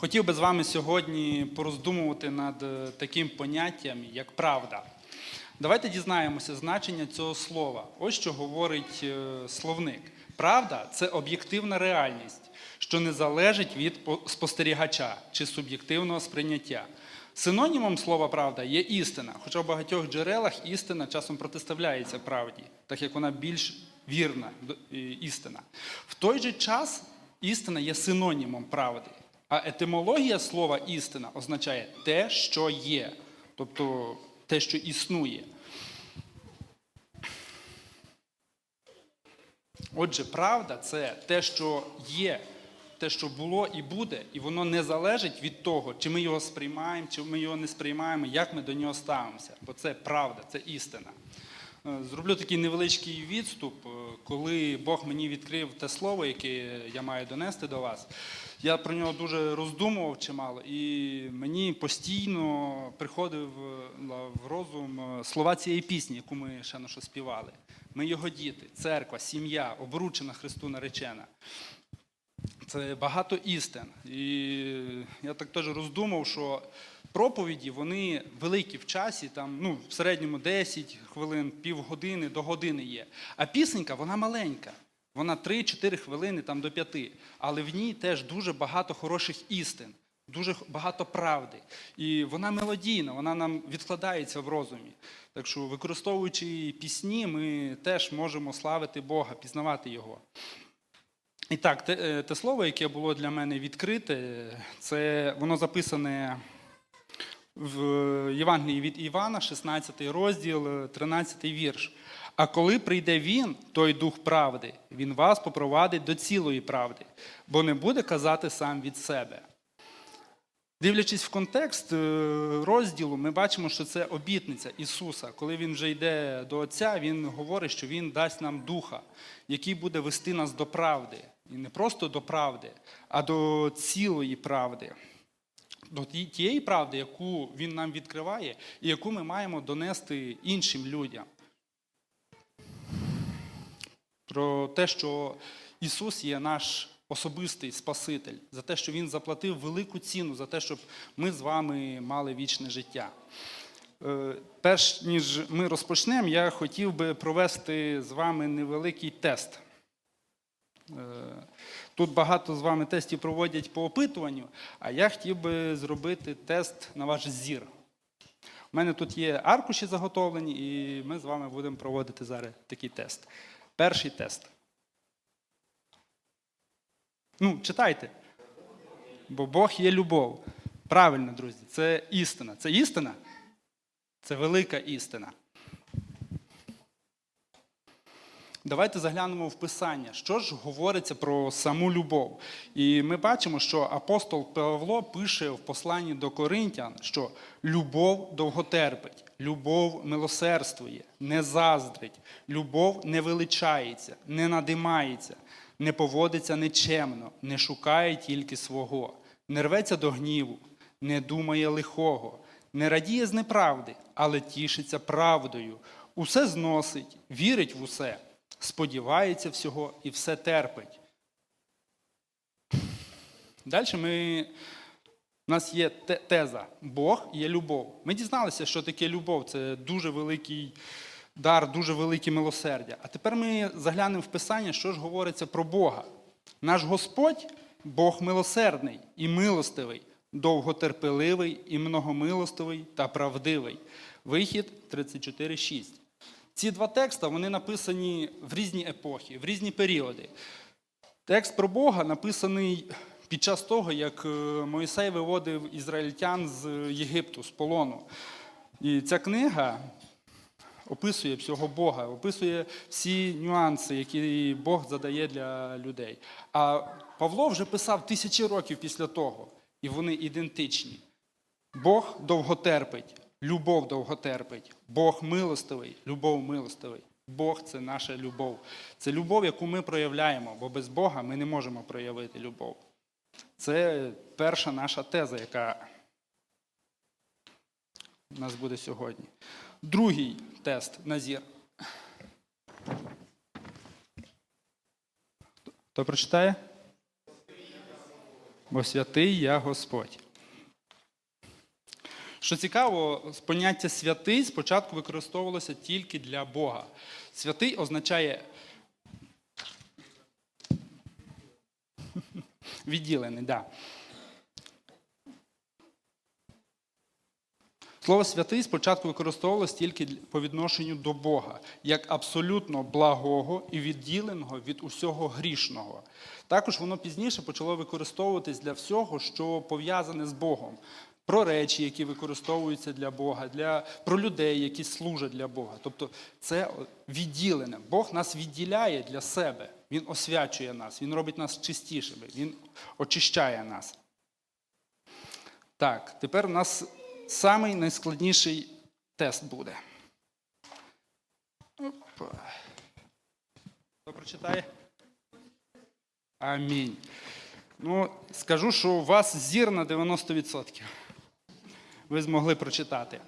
Хотів би з вами сьогодні пороздумувати над е, таким поняттям, як правда. Давайте дізнаємося значення цього слова. Ось що говорить е, словник. Правда це об'єктивна реальність, що не залежить від спостерігача чи суб'єктивного сприйняття. Синонімом слова правда є істина, хоча в багатьох джерелах істина часом протиставляється правді, так як вона більш вірна істина. В той же час істина є синонімом правди. А етимологія слова істина означає те, що є, тобто те, що існує. Отже, правда це те, що є, те, що було і буде, і воно не залежить від того, чи ми його сприймаємо, чи ми його не сприймаємо, як ми до нього ставимося. Бо це правда, це істина. Е, Зроблю такий невеличкий відступ, е, коли Бог мені відкрив те слово, яке я маю донести до вас. Я про нього дуже роздумував чимало, і мені постійно приходив е, в розум е, слова цієї пісні, яку ми ще на що співали. Ми його діти, церква, сім'я, обручена Христу наречена. Це багато істин. І я так теж роздумав, що проповіді вони великі в часі, там, ну, в середньому 10 хвилин, півгодини до години є. А пісенька вона маленька. Вона 3-4 хвилини там, до 5. Але в ній теж дуже багато хороших істин, дуже багато правди. І вона мелодійна, вона нам відкладається в розумі. Так що, використовуючи пісні, ми теж можемо славити Бога, пізнавати Його. І так, те, е, те слово, яке було для мене відкрите, це воно записане в Євангелії від Івана, 16 розділ, 13 вірш. А коли прийде він, той дух правди, він вас попровадить до цілої правди, бо не буде казати сам від себе. Дивлячись в контекст е, розділу, ми бачимо, що це обітниця Ісуса. Коли Він вже йде до Отця, Він говорить, що Він дасть нам духа, який буде вести нас до правди. І не просто до правди, а до цілої правди. До тієї правди, яку Він нам відкриває, і яку ми маємо донести іншим людям. Про те, що Ісус є наш особистий Спаситель, за те, що Він заплатив велику ціну за те, щоб ми з вами мали вічне життя. Е, Перш ніж ми розпочнемо, я хотів би провести з вами невеликий тест. Е, Тут багато з вами тестів проводять по опитуванню, а я хотів би зробити тест на ваш зір. У мене тут є аркуші заготовлені, і ми з вами будемо проводити зараз такий тест. Перший тест. Ну, читайте. Бо Бог є любов. Правильно, друзі, це істина. Це істина? Це велика істина. Давайте заглянемо в Писання, що ж говориться про саму любов. І ми бачимо, що апостол Павло пише в посланні до Коринтян, що любов довготерпить, любов милосердствує, не заздрить, любов не величається, не надимається, не поводиться нечемно, не шукає тільки свого, не рветься до гніву, не думає лихого, не радіє з неправди, але тішиться правдою, усе зносить, вірить в усе сподівається всього і все терпить. Далі ми, у нас є теза Бог є любов. Ми дізналися, що таке любов. Це дуже великий дар, дуже велике милосердя. А тепер ми заглянемо в Писання, що ж говориться про Бога. Наш Господь Бог милосердний і милостивий, довготерпеливий і многомилостивий та правдивий. Вихід 34.6. Ці два текста вони написані в різні епохи, в різні періоди. Текст про Бога написаний під час того, як е, Моїсей виводив ізраїльтян з Єгипту, з полону. І ця книга описує всього Бога, описує всі нюанси, які Бог задає для людей. А Павло вже писав тисячі років після того, і вони ідентичні. Бог довготерпить, любов довготерпить, Бог милостивий, любов милостивий. Бог це наша любов. Це любов, яку ми проявляємо, бо без Бога ми не можемо проявити любов. Це перша наша теза, яка у нас буде сьогодні. Другий тест Назір. Хто прочитає? бо святий я Господь. Що цікаво, поняття святий спочатку використовувалося тільки для Бога. Святий означає відділений, да. Слово святий спочатку використовувалось тільки по відношенню до Бога, як абсолютно благого і відділеного від усього грішного. Також воно пізніше почало використовуватись для всього, що пов'язане з Богом. Про речі, які використовуються для Бога, для, про людей, які служать для Бога. Тобто це відділене. Бог нас відділяє для себе. Він освячує нас, Він робить нас чистішими, Він очищає нас. Так, тепер у нас самий найскладніший тест буде. Опа. Хто прочитає? Амінь. Ну, скажу, що у вас зір на 90%. Ви змогли прочитати.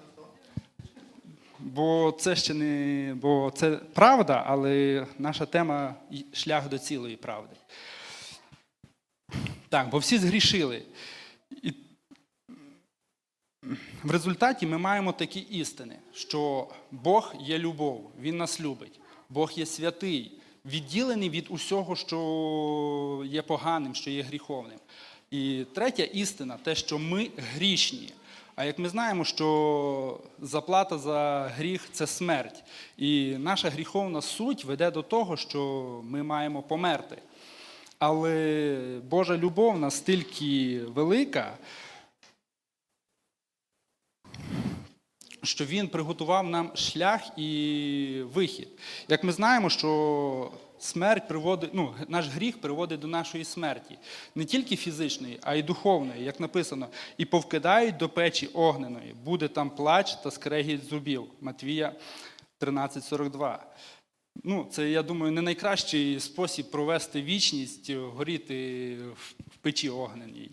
Бо це ще не. Бо це правда, але наша тема шлях до цілої правди. Так, бо всі згрішили. І в результаті ми маємо такі істини, що Бог є любов, Він нас любить, Бог є святий, відділений від усього, що є поганим, що є гріховним. І третя істина те, що ми грішні. А як ми знаємо, що заплата за гріх це смерть. І наша гріховна суть веде до того, що ми маємо померти. Але Божа любов настільки велика, що він приготував нам шлях і вихід. Як ми знаємо, що смерть приводить, ну, наш гріх приводить до нашої смерті, не тільки фізичної, а й духовної, як написано, і повкидають до печі огненої, буде там плач та скрегіт зубів. Матвія 13,42. Ну, це, я думаю, не найкращий спосіб провести вічність, горіти в печі огненій.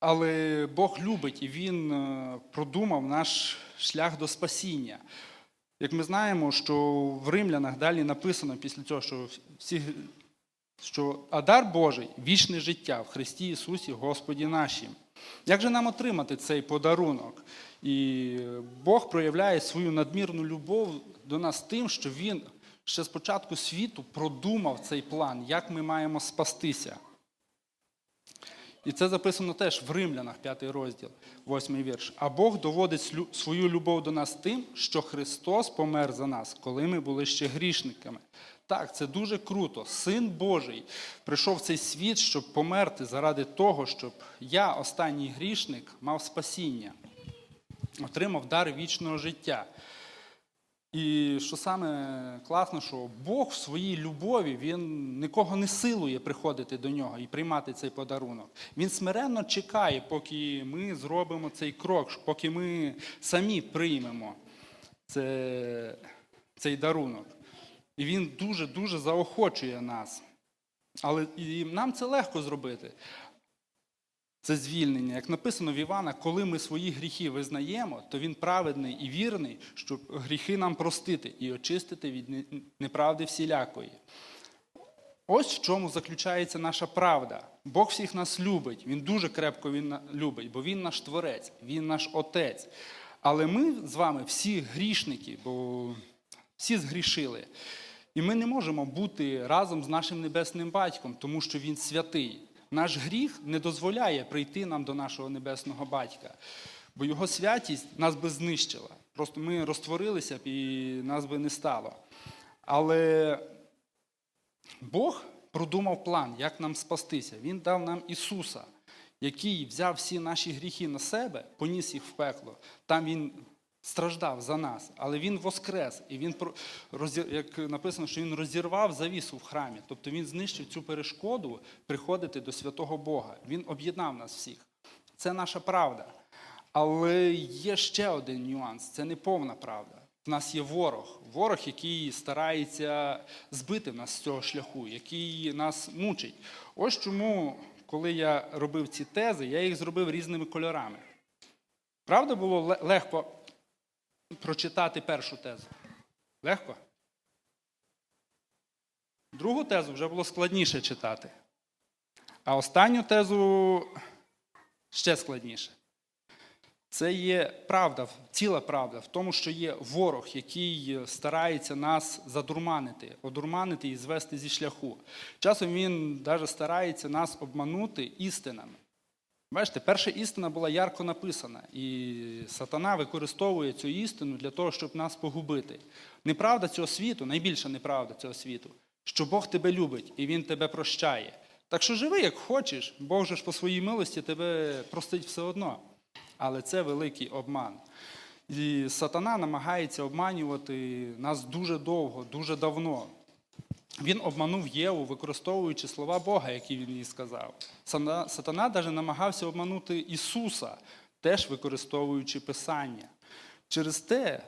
Але Бог любить і Він е, продумав наш шлях до спасіння. Як ми знаємо, що в римлянах далі написано після цього, що всі, що а дар Божий вічне життя в Христі Ісусі Господі нашім. Як же нам отримати цей подарунок? І Бог проявляє свою надмірну любов до нас тим, що Він ще з початку світу продумав цей план, як ми маємо спастися. І це записано теж в Римлянах, 5 розділ, 8 вірш. А Бог доводить свою любов до нас тим, що Христос помер за нас, коли ми були ще грішниками. Так, це дуже круто. Син Божий прийшов в цей світ, щоб померти заради того, щоб я, останній грішник, мав спасіння, отримав дар вічного життя. І що саме класно, що Бог в своїй любові він нікого не силує приходити до нього і приймати цей подарунок. Він смиренно чекає, поки ми зробимо цей крок, поки ми самі приймемо це, цей дарунок. І він дуже-дуже заохочує нас. Але і нам це легко зробити. Це звільнення. Як написано в Івана, коли ми свої гріхи визнаємо, то він праведний і вірний, щоб гріхи нам простити і очистити від неправди всілякої. Ось в чому заключається наша правда. Бог всіх нас любить, Він дуже крепко він любить, бо Він наш творець, Він наш Отець. Але ми з вами всі грішники, бо всі згрішили. І ми не можемо бути разом з нашим небесним батьком, тому що він святий. Наш гріх не дозволяє прийти нам до нашого небесного батька, бо його святість нас би знищила. Просто ми розтворилися б і нас би не стало. Але Бог продумав план, як нам спастися. Він дав нам Ісуса, який взяв всі наші гріхи на себе, поніс їх в пекло. Там Він страждав за нас, але Він воскрес. І він, як написано, що Він розірвав завісу в храмі. Тобто Він знищив цю перешкоду приходити до святого Бога. Він об'єднав нас всіх. Це наша правда. Але є ще один нюанс це не повна правда. В нас є ворог, ворог, який старається збити нас з цього шляху, який нас мучить. Ось чому, коли я робив ці тези, я їх зробив різними кольорами. Правда, було легко прочитати першу тезу? Легко? Другу тезу вже було складніше читати. А останню тезу ще складніше. Це є правда, ціла правда в тому, що є ворог, який старається нас задурманити, одурманити і звести зі шляху. Часом він навіть старається нас обманути істинами. Бачите, перша істина була ярко написана, і сатана використовує цю істину для того, щоб нас погубити. Неправда цього світу, найбільша неправда цього світу, що Бог тебе любить і Він тебе прощає. Так що живи, як хочеш, Бог же ж по своїй милості тебе простить все одно. Але це великий обман. І сатана намагається обманювати нас дуже довго, дуже давно. Він обманув Єву, використовуючи слова Бога, які він їй сказав. Сатана навіть намагався обманути Ісуса, теж використовуючи Писання. Через те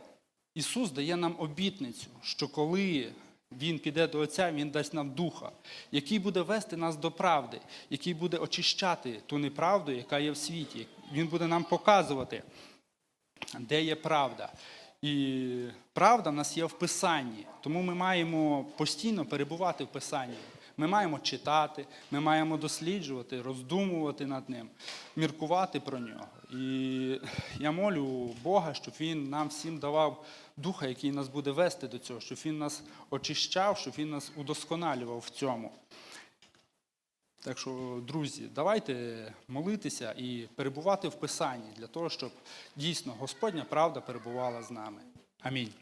Ісус дає нам обітницю, що коли Він піде до Отця, Він дасть нам духа, який буде вести нас до правди, який буде очищати ту неправду, яка є в світі. Він буде нам показувати, де є правда. І правда в нас є в Писанні, тому ми маємо постійно перебувати в Писанні. Ми маємо читати, ми маємо досліджувати, роздумувати над ним, міркувати про нього. І я молю Бога, щоб Він нам всім давав духа, який нас буде вести до цього, щоб Він нас очищав, щоб Він нас удосконалював в цьому. Так що, друзі, давайте молитися і перебувати в Писанні для того, щоб дійсно Господня правда перебувала з нами. Амінь.